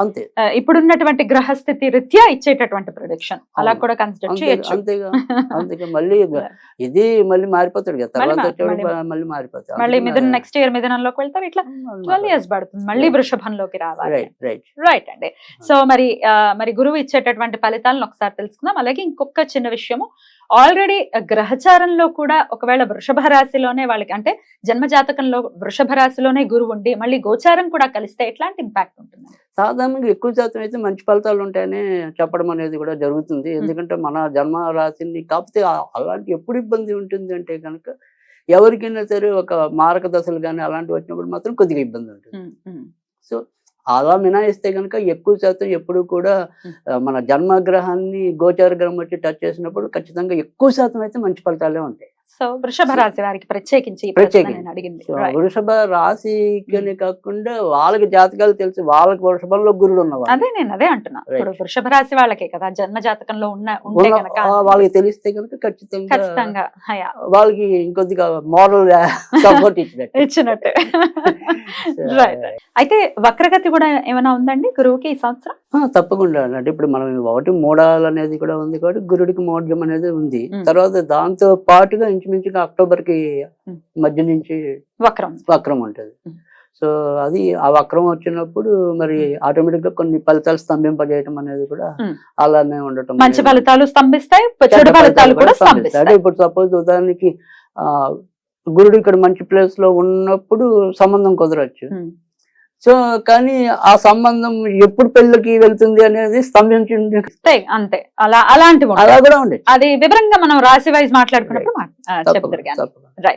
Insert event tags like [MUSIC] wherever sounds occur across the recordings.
అంతే. ఇప్పుడున్నటువంటి గ్రహస్థితి రీత్యా ఇచ్చేటటువంటి ప్రిడిక్షన్ అలా. కూడా కన్సిడర్ చేయొచ్చు. అంతేగా [LAUGHS] అందుకే మళ్ళీ [LAUGHS] ఇది మళ్ళీ మారిపోతాడు కదా మళ్ళీ తర్వాత మళ్ళీ- మారిపోతాడు. మళ్ళీ మిథున్ నెక్స్ట్ ఇయర్ మిథునంలోకి వెళ్తారు ఇట్లా ట్వెల్వ్ ఇయర్స్ పడుతుంది. మళ్ళీ. వృషభంలోకి రావాలి. రైట్ రైట్ రైట్ అండి. సో మరి మరి గురువు ఇచ్చేటటువంటి ఫలితాలను ఒకసారి తెలుసుకుందాం. అలాగే ఇంకొక చిన్న విషయము ఆల్రెడీ గ్రహచారంలో కూడా ఒకవేళ వృషభ రాశిలోనే వాళ్ళకి అంటే జన్మ జాతకంలో వృషభ రాశిలోనే గురువు ఉండి మళ్ళీ గోచారం కూడా కలిస్తే ఎట్లాంటి ఇంపాక్ట్ ఉంటుంది సాధారణంగా ఎక్కువ శాతం అయితే మంచి ఫలితాలు ఉంటాయని చెప్పడం అనేది కూడా జరుగుతుంది. ఎందుకంటే మన జన్మ రాశిని కాకపోతే అలాంటి ఎప్పుడు ఇబ్బంది ఉంటుంది అంటే కనుక ఎవరికైనా సరే ఒక మారక దశలు కానీ అలాంటివి వచ్చినప్పుడు మాత్రం కొద్దిగా ఇబ్బంది ఉంటుంది. సో అలా మినాయిస్తే కనుక ఎక్కువ శాతం ఎప్పుడు కూడా మన జన్మగ్రహాన్ని గోచార గ్రహం వచ్చి టచ్ చేసినప్పుడు ఖచ్చితంగా ఎక్కువ శాతం అయితే మంచి ఫలితాలే ఉంటాయి. సో వృషభ రాశి వారికి ప్రత్యేకించి అడిగింది. వృషభ రాశికనే కాకుండా వాళ్ళకి జాతకాలు తెలిసి వాళ్ళకి వృషభంలో గురుడు ఉన్నవాళ్ళు అదే నేను అదే అంటున్నా. ఇప్పుడు వృషభ రాశి వాళ్ళకే కదా జన్మ జాతకంలో ఉన్న ఉంటే కనుక వాళ్ళకి తెలిస్తే కనుక ఖచ్చితంగా ఖచ్చితంగా వాళ్ళకి ఇంకొద్దిగా మోరల్ సపోర్ట్ [LAUGHS] ఇచ్చినట్టు. ఇచ్చినట్టు. [LAUGHS] రైట్ అయితే వక్రగతి కూడా ఏమైనా ఉందండి? గురువుకి ఈ సంవత్సరం? తప్పకుండా అంటే ఇప్పుడు మనం ఒకటి మోడాల్ అనేది కూడా ఉంది కాబట్టి గురుడికి మోడ్యం అనేది ఉంది. తర్వాత దాంతో పాటుగా ఇంచుమించుగా అక్టోబర్కి Hmm. మధ్య నుంచి వక్రం వక్రం ఉంటుంది. సో అది ఆ వక్రం వచ్చినప్పుడు మరి ఆటోమేటిక్గా కొన్ని ఫలితాలు స్తంభింపజేయటం అనేది కూడా. అలానే ఉండటం మంచి. ఫలితాలు స్తంభిస్తాయి చెడు ఫలితాలు కూడా స్తంభిస్తాయి. ఇప్పుడు సపోజ్ ఉదాహరణకి ఆ గురుడు ఇక్కడ మంచి ప్లేస్లో ఉన్నప్పుడు సంబంధం కుదరచ్చు. సో కానీ ఆ సంబంధం ఎప్పుడు పెళ్ళికి వెళ్తుంది అనేది స్తంభించి ఉంది. అంతే అలా ఉంటాయి. అలా కూడా ఉండొచ్చు అది వివరంగా మనం రాశి వైజ్ మాట్లాడుకున్నప్పుడు తప్పకుండా.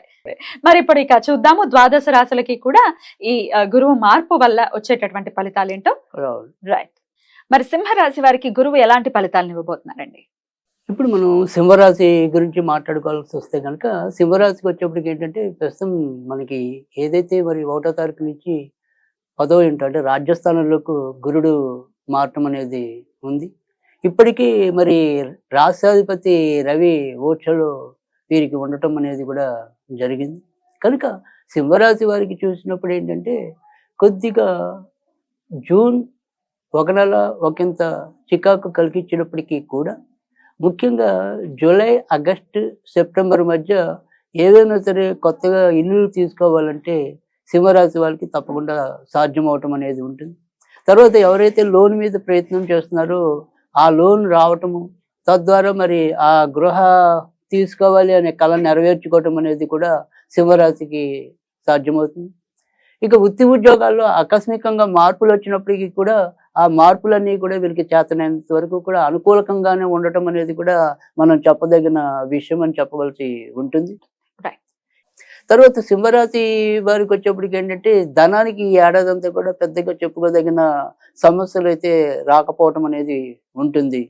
మరి ఇప్పుడు ఇక చూద్దాము ద్వాదశ రాశులకి కూడా ఈ గురువు మార్పు వల్ల వచ్చేటటువంటి ఫలితాలు ఏంటో. రైట్ మరి సింహ రాశి వారికి గురువు ఎలాంటి ఫలితాలను ఇవ్వబోతున్నారండి ఇప్పుడు మనం సింహరాశి గురించి మాట్లాడుకోవాల్సి వస్తే కనుక సింహరాశికి వచ్చేప్పటికి ఏంటంటే ప్రస్తుతం మనకి ఏదైతే మరి ఒకటో తారీఖు నుంచి పదవి ఏంటంటే రాజ్యస్థానంలోకి గురుడు మారటం అనేది ఉంది. ఇప్పటికీ మరి రాష్ట్రాధిపతి రవి ఓచలో వీరికి ఉండటం అనేది కూడా జరిగింది. కనుక సింహరాశి వారికి చూసినప్పుడు ఏంటంటే కొద్దిగా జూన్ ఒక నెల ఒకంత చికాకు కలిగించినప్పటికీ కూడా ముఖ్యంగా జూలై ఆగస్టు సెప్టెంబర్ మధ్య ఏదైనా సరే కొత్తగా ఇల్లు తీసుకోవాలంటే సింహరాశి వాళ్ళకి తప్పకుండా సాధ్యం అవటం అనేది ఉంటుంది. తర్వాత ఎవరైతే లోన్ మీద ప్రయత్నం చేస్తున్నారో ఆ లోన్ రావటము తద్వారా మరి ఆ గృహ తీసుకోవాలి అనే కళ నెరవేర్చుకోవటం అనేది కూడా సింహరాశికి సాధ్యమవుతుంది. ఇక వృత్తి ఉద్యోగాల్లో ఆకస్మికంగా మార్పులు వచ్చినప్పటికీ కూడా ఆ మార్పులన్నీ కూడా వీరికి చేతనైనంత వరకు కూడా అనుకూలకంగానే ఉండటం అనేది కూడా మనం చెప్పదగిన విషయం అని చెప్పవలసి ఉంటుంది. తర్వాత సింహరాశి వారికి వచ్చేప్పటికి ఏంటంటే ధనానికి ఈ ఏడాది అంతా కూడా పెద్దగా చెప్పుకోదగిన సమస్యలు అయితే రాకపోవటం అనేది ఉంటుంది.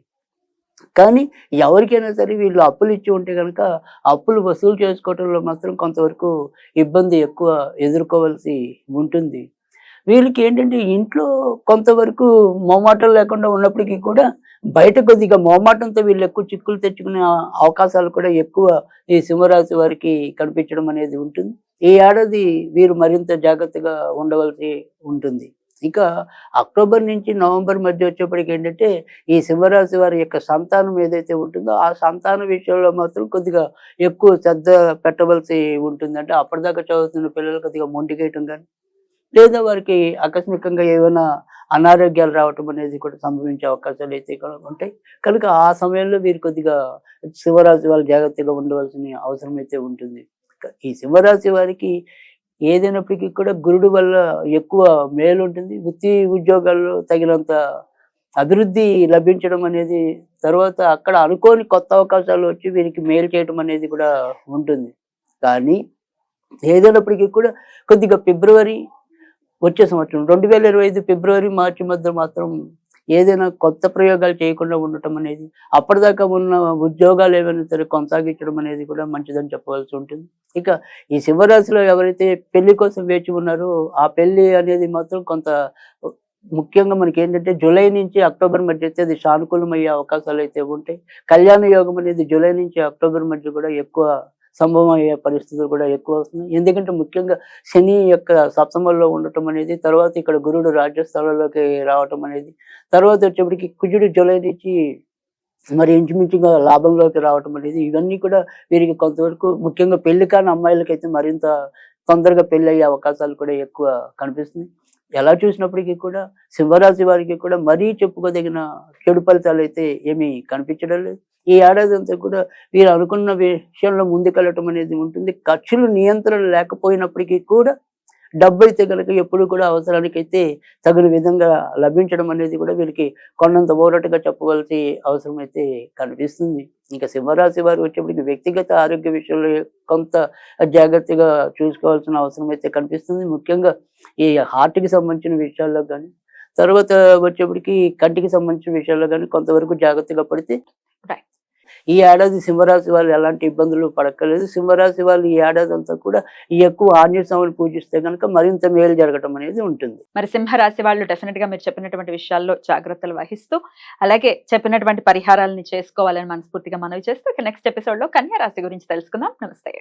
కానీ ఎవరికైనా సరే వీళ్ళు అప్పులు ఇచ్చి ఉంటే కనుక అప్పులు వసూలు చేసుకోవటంలో మాత్రం కొంతవరకు ఇబ్బంది ఎక్కువ ఎదుర్కోవాల్సి ఉంటుంది. వీళ్ళకి ఏంటంటే ఇంట్లో కొంతవరకు మోమాటం లేకుండా ఉన్నప్పటికీ కూడా బయట కొద్దిగా మోమాటంతో వీళ్ళు ఎక్కువ చిక్కులు తెచ్చుకునే అవకాశాలు కూడా ఎక్కువ ఈ సింహరాశి వారికి కనిపించడం అనేది ఉంటుంది. ఈ ఏడాది వీరు మరింత జాగ్రత్తగా ఉండవలసి ఉంటుంది. ఇక అక్టోబర్ నుంచి నవంబర్ మధ్య వచ్చేప్పటికి ఏంటంటే ఈ సింహరాశి వారి యొక్క సంతానం ఏదైతే ఉంటుందో ఆ సంతానం విషయంలో మాత్రం కొద్దిగా ఎక్కువ శ్రద్ధ పెట్టవలసి ఉంటుంది అంటే అప్పటిదాకా చదువుతున్న పిల్లలు కొద్దిగా మొండికేయటం కానీ లేదా వారికి ఆకస్మికంగా ఏమైనా అనారోగ్యాలు రావటం అనేది కూడా సంభవించే అవకాశాలు అయితే కూడా ఉంటాయి. కనుక ఆ సమయంలో వీరు కొద్దిగా సింహరాశి వాళ్ళు జాగ్రత్తగా ఉండవలసిన అవసరం అయితే ఉంటుంది. ఈ సింహరాశి వారికి ఏదైనప్పటికీ కూడా గురుడు వల్ల ఎక్కువ మేలు ఉంటుంది. వృత్తి ఉద్యోగాల్లో తగినంత అభివృద్ధి లభించడం అనేది తర్వాత అక్కడ అనుకోని కొత్త అవకాశాలు వచ్చి వీరికి మేలు చేయడం అనేది కూడా ఉంటుంది. కానీ ఏదైనప్పటికీ కూడా కొద్దిగా ఫిబ్రవరి వచ్చే సంవత్సరం. రెండు వేల ఇరవై ఐదు ఫిబ్రవరి మార్చి మధ్య మాత్రం ఏదైనా కొత్త ప్రయోగాలు చేయకుండా ఉండటం అనేది అప్పటిదాకా ఉన్న ఉద్యోగాలు ఏమైనా సరే కొనసాగించడం అనేది కూడా మంచిదని చెప్పవలసి ఉంటుంది. ఇక ఈ శివరాశిలో ఎవరైతే పెళ్ళి కోసం వేచి ఉన్నారో ఆ పెళ్ళి అనేది మాత్రం కొంత ముఖ్యంగా మనకి ఏంటంటే జూలై నుంచి అక్టోబర్ మధ్య అయితే అది సానుకూలమయ్యే అవకాశాలు అయితే ఉంటాయి. కళ్యాణ యోగం అనేది జూలై నుంచి అక్టోబర్ మధ్య కూడా ఎక్కువ సంభవం అయ్యే పరిస్థితులు కూడా ఎక్కువ వస్తున్నాయి. ఎందుకంటే ముఖ్యంగా శని యొక్క సప్తమంలో ఉండటం అనేది తర్వాత ఇక్కడ గురుడు రాజ్యస్థానంలోకి రావటం అనేది తర్వాత వచ్చేప్పటికి కుజుడు జులై నుంచి మరి ఇంచుమించుగా లాభంలోకి రావటం అనేది ఇవన్నీ కూడా వీరికి కొంతవరకు ముఖ్యంగా పెళ్ళి కాని అమ్మాయిలకైతే మరింత తొందరగా పెళ్ళి అయ్యే అవకాశాలు కూడా ఎక్కువ కనిపిస్తుంది ఎలా చూసినప్పటికీ కూడా సింహరాశి వారికి కూడా మరీ చెప్పుకోదగిన చెడు ఫలితాలు అయితే ఏమీ కనిపించడం లేదు. ఈ ఏడాది అంతా కూడా వీరు అనుకున్న విషయంలో ముందుకెళ్ళటం అనేది ఉంటుంది. ఖర్చులు నియంత్రణ లేకపోయినప్పటికీ కూడా డబ్బు అయితే కనుక ఎప్పుడు కూడా అవసరానికైతే తగిన విధంగా లభించడం అనేది కూడా వీరికి కొన్నంత ఓరటుగా చెప్పవలసి అవసరం అయితే కనిపిస్తుంది. ఇంకా సింహరాశి వారు వచ్చేప్పటికి వ్యక్తిగత ఆరోగ్య విషయంలో కొంత జాగ్రత్తగా చూసుకోవాల్సిన అవసరం అయితే కనిపిస్తుంది. ముఖ్యంగా ఈ హార్ట్కి సంబంధించిన విషయాల్లో కానీ తర్వాత వచ్చేప్పటికి కంటికి సంబంధించిన విషయాల్లో కానీ కొంతవరకు జాగ్రత్తగా పడితే ఈ ఏడాది సింహరాశి వాళ్ళు ఎలాంటి ఇబ్బందులు పడక్కలేదు సింహరాశి వాళ్ళు ఈ ఏడాది అంతా కూడా ఎక్కువ ఆంజనేయ స్వామిని పూజిస్తే కనుక మరింత మేలు జరగటం అనేది ఉంటుంది. మరి సింహరాశి వాళ్ళు డెఫినెట్గా మీరు చెప్పినటువంటి విషయాల్లో జాగ్రత్తలు వహిస్తూ అలాగే చెప్పినటువంటి పరిహారాలని చేసుకోవాలని మనస్ఫూర్తిగా మనవి చేస్తూ నెక్స్ట్ ఎపిసోడ్లో కన్యా రాశి గురించి తెలుసుకుందాం. నమస్తే.